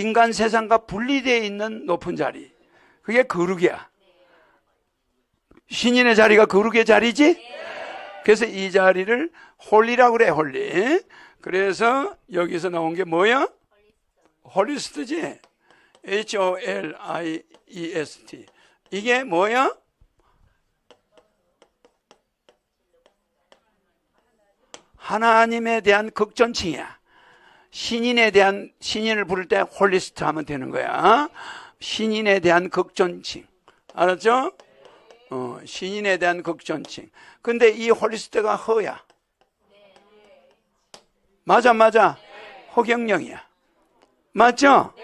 인간 세상과 분리되어 있는 높은 자리. 그게 거룩이야. 신인의 자리가 거룩의 자리지? 그래서 이 자리를 홀리라고 그래, 홀리. 그래서 여기서 나온 게 뭐야? 홀리스트지? H-O-L-I-E-S-T. 이게 뭐야? 하나님에 대한 극존칭이야. 신인에 대한 신인을 부를 때 홀리스트 하면 되는 거야. 신인에 대한 극존칭. 알았죠? 어, 신인에 대한 극존칭. 근데 이 홀리스트가 허야. 맞아, 맞아. 허경영이야. 맞죠?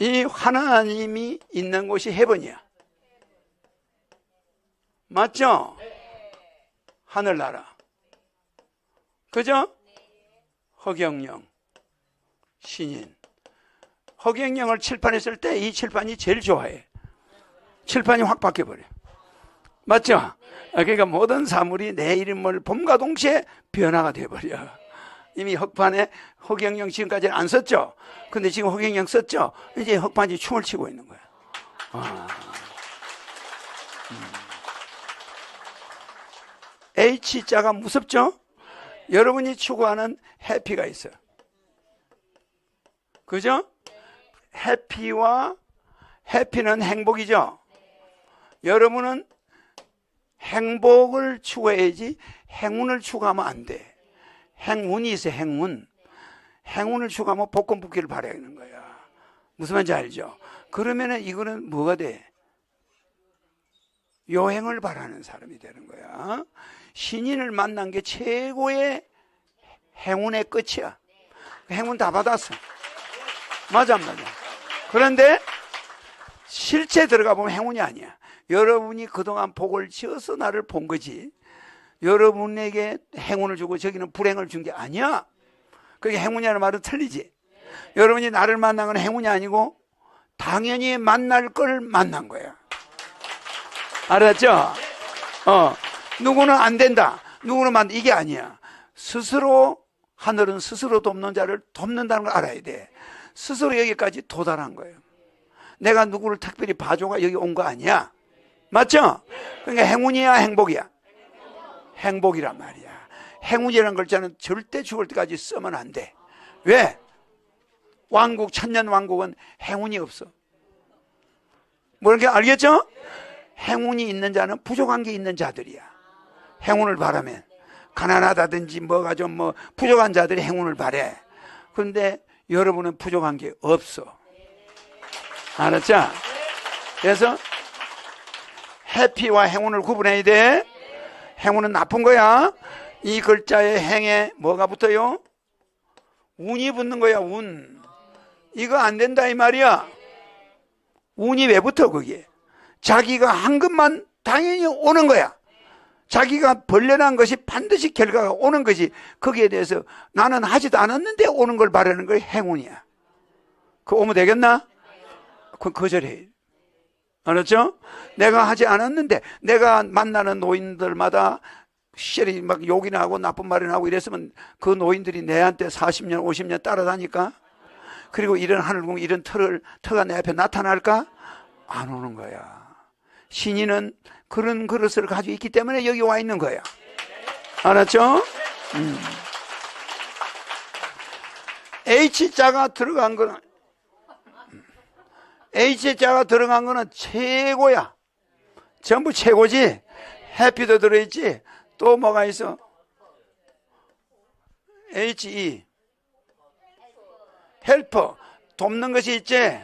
이 하나님이 있는 곳이 해번이야. 맞죠? 하늘나라. 그죠? 허경영, 신인. 허경영을 칠판에 쓸 때 이 칠판이 제일 좋아해. 칠판이 확 바뀌어버려. 맞죠? 아, 그러니까 모든 사물이 내 이름을 봄과 동시에 변화가 돼버려. 이미 흑판에 허경영 지금까지 안 썼죠? 근데 지금 허경영 썼죠? 이제 흑판이 춤을 추고 있는 거야. 아. 음. H자가 무섭죠? 여러분이 추구하는 해피가 있어요. 그죠? 해피와 해피는 행복이죠. 여러분은 행복을 추구해야지 행운을 추구하면 안 돼. 행운이 있어 행운. 행운을 추구하면 복권 붙기를 바라야 하는 거야. 무슨 말인지 알죠? 그러면은 이거는 뭐가 돼? 여행을 바라는 사람이 되는 거야. 신인을 만난 게 최고의 행운의 끝이야. 행운 다 받았어. 맞아, 맞아. 그런데 실제 들어가 보면 행운이 아니야. 여러분이 그동안 복을 지어서 나를 본 거지. 여러분에게 행운을 주고 저기는 불행을 준 게 아니야. 그게 행운이라는 말은 틀리지. 여러분이 나를 만난 건 행운이 아니고 당연히 만날 걸 만난 거야. 알았죠? 어, 누구는 안 된다. 누구는 만 이게 아니야. 스스로 하늘은 스스로 돕는 자를 돕는다는 걸 알아야 돼. 스스로 여기까지 도달한 거예요. 내가 누구를 특별히 봐줘가 여기 온 거 아니야. 맞죠? 그러니까 행운이야, 행복이야. 행복이란 말이야. 행운이라는 글자는 절대 죽을 때까지 쓰면 안 돼. 왜? 왕국, 천년 왕국은 행운이 없어. 뭐이렇게 알겠죠? 행운이 있는 자는 부족한 게 있는 자들이야. 행운을 바라면. 가난하다든지 뭐가 좀 뭐 부족한 자들이 행운을 바래. 그런데 여러분은 부족한 게 없어. 알았죠? 그래서 해피와 행운을 구분해야 돼. 행운은 나쁜 거야. 이 글자의 행에 뭐가 붙어요? 운이 붙는 거야, 운. 이거 안 된다, 이 말이야. 운이 왜 붙어, 거기에? 자기가 한 것만 당연히 오는 거야. 자기가 벌려난 것이 반드시 결과가 오는 것이 거기에 대해서 나는 하지도 않았는데 오는 걸 바라는 걸 행운이야. 그 오면 되겠나? 그 거절해. 알았죠? 내가 하지 않았는데 내가 만나는 노인들마다 시절이 막 욕이나 하고 나쁜 말이나 하고 이랬으면 그 노인들이 내한테 40년, 50년 따라다니까? 그리고 이런 하늘궁, 이런 털을, 터가 내 앞에 나타날까? 안 오는 거야. 신인은 그런 그릇을 가지고 있기 때문에 여기 와 있는 거야. 알았죠? 음. H자가 들어간 거는 H자가 들어간 거는 최고야. 전부 최고지. 해피도 들어있지. 또 뭐가 있어? HE. 헬퍼. 돕는 것이 있지.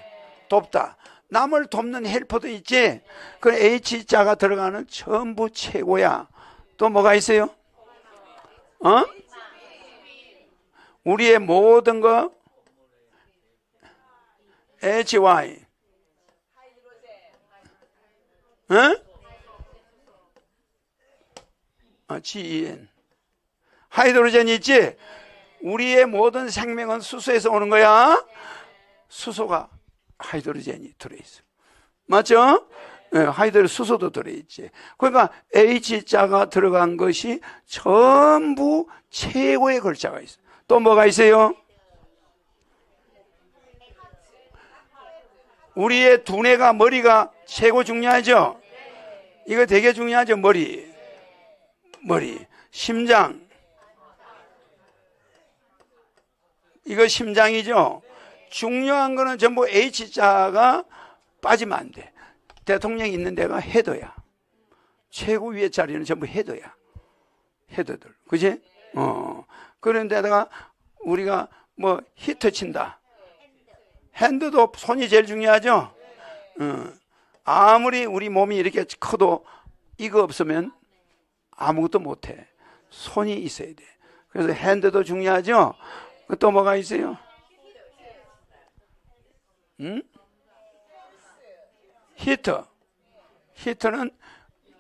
돕다. 남을 돕는 헬퍼도 있지. 그 H자가 들어가는 전부 최고야. 또 뭐가 있어요? 어? 우리의 모든 거 HY 어? 아, GEN. 하이드로젠이 있지? 우리의 모든 생명은 수소에서 오는 거야. 수소가 하이드로젠이 들어있어. 맞죠? 네, 하이드로 수소도 들어있지. 그러니까 H자가 들어간 것이 전부 최고의 글자가 있어. 또 뭐가 있어요? 우리의 두뇌가 머리가 최고 중요하죠. 이거 되게 중요하죠. 머리, 머리, 심장. 이거 심장이죠. 중요한 거는 전부 H자가 빠지면 안 돼. 대통령이 있는 데가 헤더야. 최고 위의 자리는 전부 헤더야. 헤더들. 그지? 어. 그런데다가 우리가 뭐 히트 친다. 핸드도 손이 제일 중요하죠? 어. 아무리 우리 몸이 이렇게 커도 이거 없으면 아무것도 못해. 손이 있어야 돼. 그래서 핸드도 중요하죠? 또 뭐가 있어요? 응? 히터. 히터는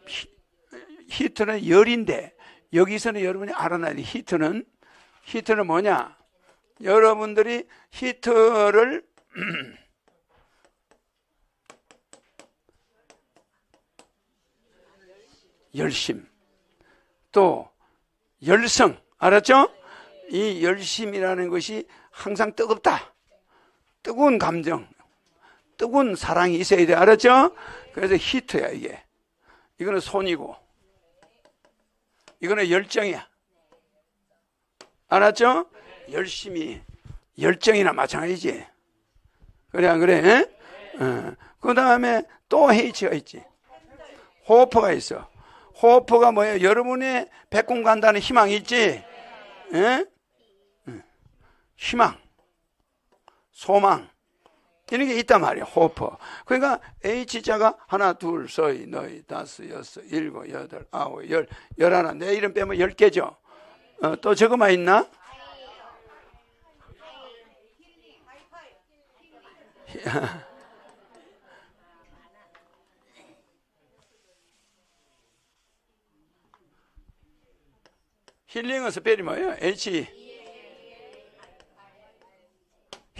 히, 히터는 열인데 여기서는 여러분이 알아놔야 돼. 히터는 히터는 뭐냐? 여러분들이 히터를 열심 또 열성 알았죠? 이 열심이라는 것이 항상 뜨겁다. 뜨거운 감정, 뜨거운 사랑이 있어야 돼. 알았죠? 그래서 히트야, 이게. 이거는 손이고, 이거는 열정이야. 알았죠? 열심히, 열정이나 마찬가지지. 그래, 안 그래? 어. 그 다음에 또 H가 있지. 호흡가 있어. 호흡가 뭐예요? 여러분의 백공 간다는 희망이 있지? 예? 희망, 소망 이런 게 있단 말이야. 호퍼. 그러니까 H자가 하나, 둘, 서이, 너희, 다섯, 여섯, 일곱, 여덟, 아홉, 열, 열하나. 내 이름 빼면 열 개죠. 어, 또 저거만 있나? 힐링은 스펠이 뭐예요? H.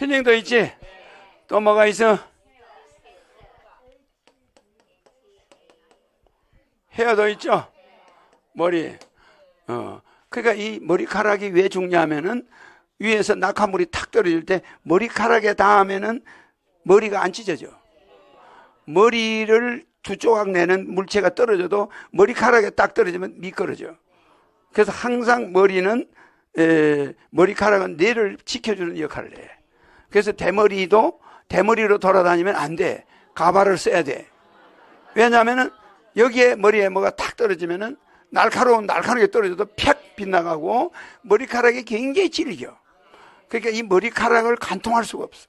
힐링도 있지? 또 뭐가 있어? 헤어도 있죠? 머리. 어. 그러니까 이 머리카락이 왜 중요하면은 위에서 낙하물이 탁 떨어질 때 머리카락에 닿으면은 머리가 안 찢어져. 머리를 두 조각 내는 물체가 떨어져도 머리카락에 딱 떨어지면 미끄러져. 그래서 항상 머리는 에, 머리카락은 뇌를 지켜주는 역할을 해. 그래서 대머리도 대머리로 돌아다니면 안 돼. 가발을 써야 돼. 왜냐하면은 여기에 머리에 뭐가 탁 떨어지면은 날카로운 날카롭게 떨어져도 팩 빗나가고 머리카락이 굉장히 질겨. 그러니까 이 머리카락을 간통할 수가 없어.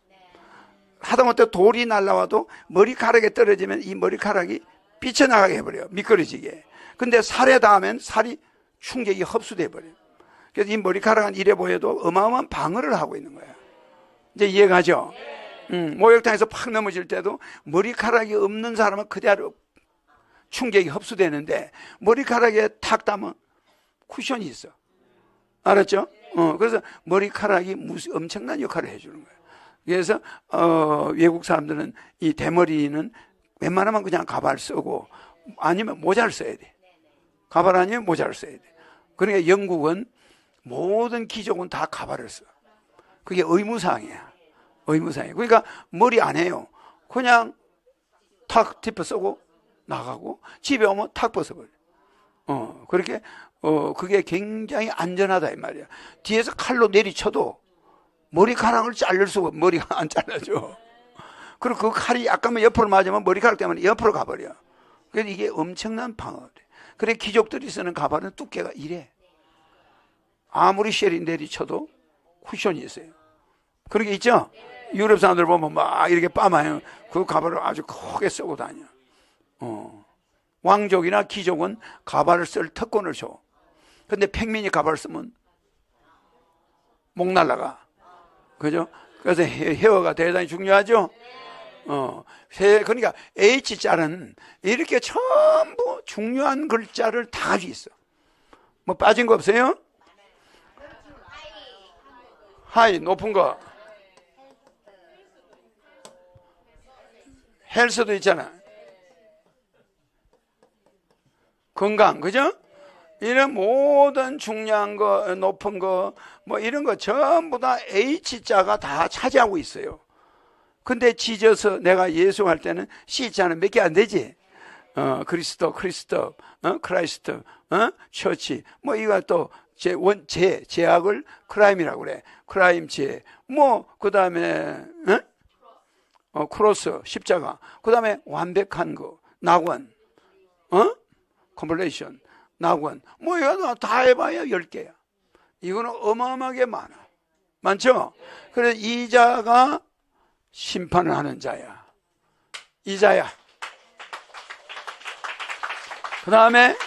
하다못해 돌이 날라와도 머리카락에 떨어지면 이 머리카락이 삐쳐나가게 해버려. 미끄러지게. 근데 살에 닿으면 살이 충격이 흡수돼 버려요. 그래서 이 머리카락은 이래 보여도 어마어마한 방어를 하고 있는 거야. 이제 이해가죠? 음, 목욕탕에서 팍 넘어질 때도 머리카락이 없는 사람은 그대로 충격이 흡수되는데 머리카락에 탁 닿으면 쿠션이 있어. 알았죠? 어, 그래서 머리카락이 무슨 엄청난 역할을 해주는 거예요. 그래서 어, 외국 사람들은 이 대머리는 웬만하면 그냥 가발 쓰고 아니면 모자를 써야 돼. 가발 아니면 모자를 써야 돼. 그러니까 영국은 모든 귀족은 다 가발을 써. 그게 의무사항이야. 의무사항이야. 그러니까 머리 안 해요. 그냥 탁 짚어 쓰고 나가고 집에 오면 탁 벗어버려. 어, 그렇게, 어, 그게 굉장히 안전하다, 이 말이야. 뒤에서 칼로 내리쳐도 머리카락을 자를 수가, 머리가 안 잘라져. 그리고 그 칼이 약간만 옆으로 맞으면 머리카락 때문에 옆으로 가버려. 그래서 이게 엄청난 방어돼. 그래, 귀족들이 쓰는 가발은 두께가 이래. 아무리 쉘이 내리쳐도 쿠션이 있어요. 그런 게 있죠? 유럽 사람들 보면 막 이렇게 빠마요. 그 가발을 아주 크게 쓰고 다녀. 어. 왕족이나 귀족은 가발을 쓸 특권을 줘. 근데 평민이 가발을 쓰면 목 날라가. 그죠? 그래서 헤어가 대단히 중요하죠? 어. 그러니까 H자는 이렇게 전부 중요한 글자를 다 가지고 있어. 뭐 빠진 거 없어요? 하이, 높은 거. 헬스도 있잖아. 건강, 그죠? 이런 모든 중요한 거, 높은 거, 뭐 이런 거 전부 다 H자가 다 차지하고 있어요. 근데 지져서 내가 예수 할 때는 C자는 몇 개 안 되지. 어, 그리스도, 크리스도, 어, 크라이스트, 어, 처치. 뭐 이거 또 제, 원, 제, 제약을 크라임이라고 그래. 크라임 제. 뭐, 그 다음에, 어? 어, 크로스, 십자가. 그 다음에 완벽한 거, 낙원, 어? 컴플레이션, 낙원. 뭐 이거 다 해봐야 열 개야. 이거는 어마어마하게 많아. 많죠? 그래서 이자가 심판을 하는 자야. 이자야. 그 다음에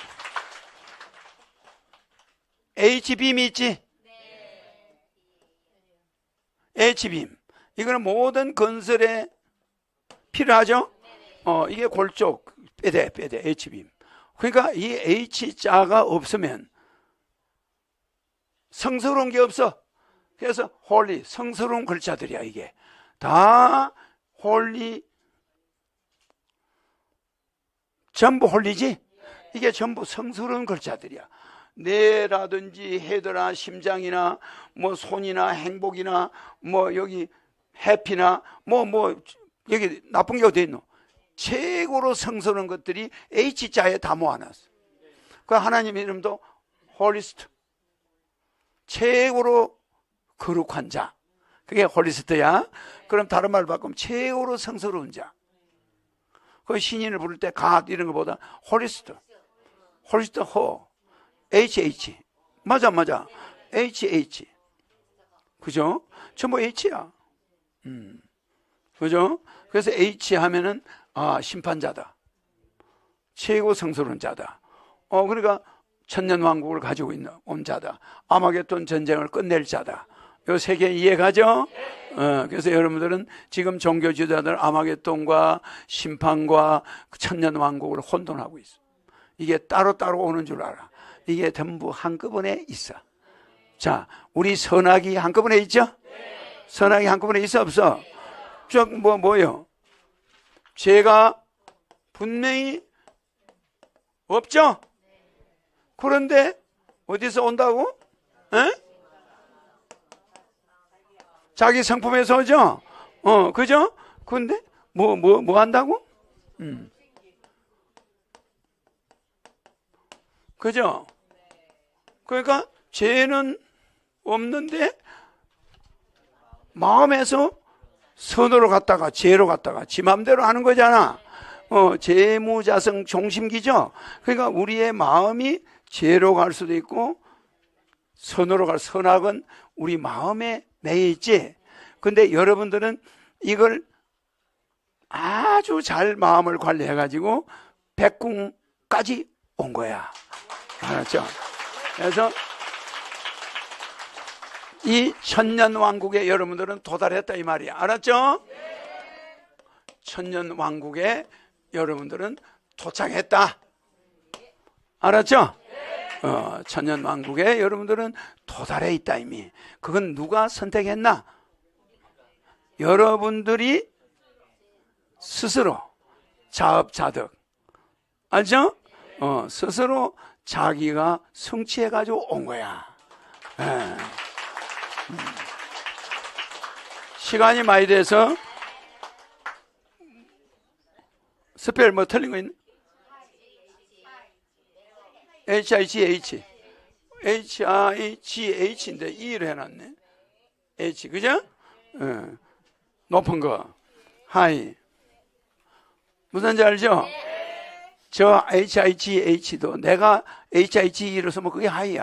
H빔 있지? H빔. 이거는 모든 건설에 필요하죠? 어, 이게 골쪽, 빼대, 빼대, H빔. 그러니까 이 H자가 없으면 성스러운 게 없어. 그래서 홀리, 성스러운 글자들이야, 이게. 다 홀리, 전부 홀리지? 이게 전부 성스러운 글자들이야. 뇌라든지 헤드나 심장이나 뭐 손이나 행복이나 뭐 여기 해피나 뭐뭐 여기 나쁜 게 어디 있노? 최고로 성스러운 것들이 H자에 다 모아놨어. 그 하나님 이름도 홀리스트. 최고로 거룩한 자. 그게 홀리스트야. 그럼 다른 말 바꾸면 최고로 성스러운 자. 그 신인을 부를 때 갓 이런 것보다 홀리스트. 홀리스트 호. HH. 맞아, 맞아. HH. 그죠? 전부 H야. 음. 그죠? 그래서 H 하면은, 아, 심판자다. 최고 성스러운 자다. 어, 그러니까 천년왕국을 가지고 있는 온 자다. 아마겟돈 전쟁을 끝낼 자다. 요 세 개 이해가죠? 어, 그래서 여러분들은 지금 종교 지도자들 아마겟돈과 심판과 천년왕국을 혼돈하고 있어. 이게 따로따로 오는 줄 알아. 이게 전부 한꺼번에 있어. 자, 우리 선악이 한꺼번에 있죠? 선악이 한꺼번에 있어 없어? 쭉뭐 뭐요? 죄가 분명히 없죠? 그런데 어디서 온다고? 에? 자기 성품에서 오죠? 어, 그죠? 근데 뭐 뭐 뭐 한다고? 음. 그죠? 그러니까 죄는 없는데 마음에서 선으로 갔다가 죄로 갔다가 지 맘대로 하는 거잖아. 어, 재무자성 종심기죠. 그러니까 우리의 마음이 죄로 갈 수도 있고 선으로 갈 선악은 우리 마음에 매 있지. 근데 여러분들은 이걸 아주 잘 마음을 관리해 가지고 백궁까지 온 거야. 알았죠? 그래서 이 천년 왕국에 여러분들은 도달했다 이 말이야. 알았죠? 천년 왕국에 여러분들은 도착했다. 알았죠? 어, 천년 왕국에 여러분들은 도달해 있다 이미. 그건 누가 선택했나? 여러분들이 스스로 자업자득. 알죠? 어, 스스로 자기가 성취해 가지고 온 거야. 예. 음. 시간이 많이 돼서 스펠 뭐 틀린 거 있나? H-I-G-H. H-I-G-H인데 E를 해놨네. H, 그죠? 예. 높은 거. 하이. 무슨 지 알죠? 저 H-I-G-H도 내가 H-I-G-E로 쓰면 그게 하이야.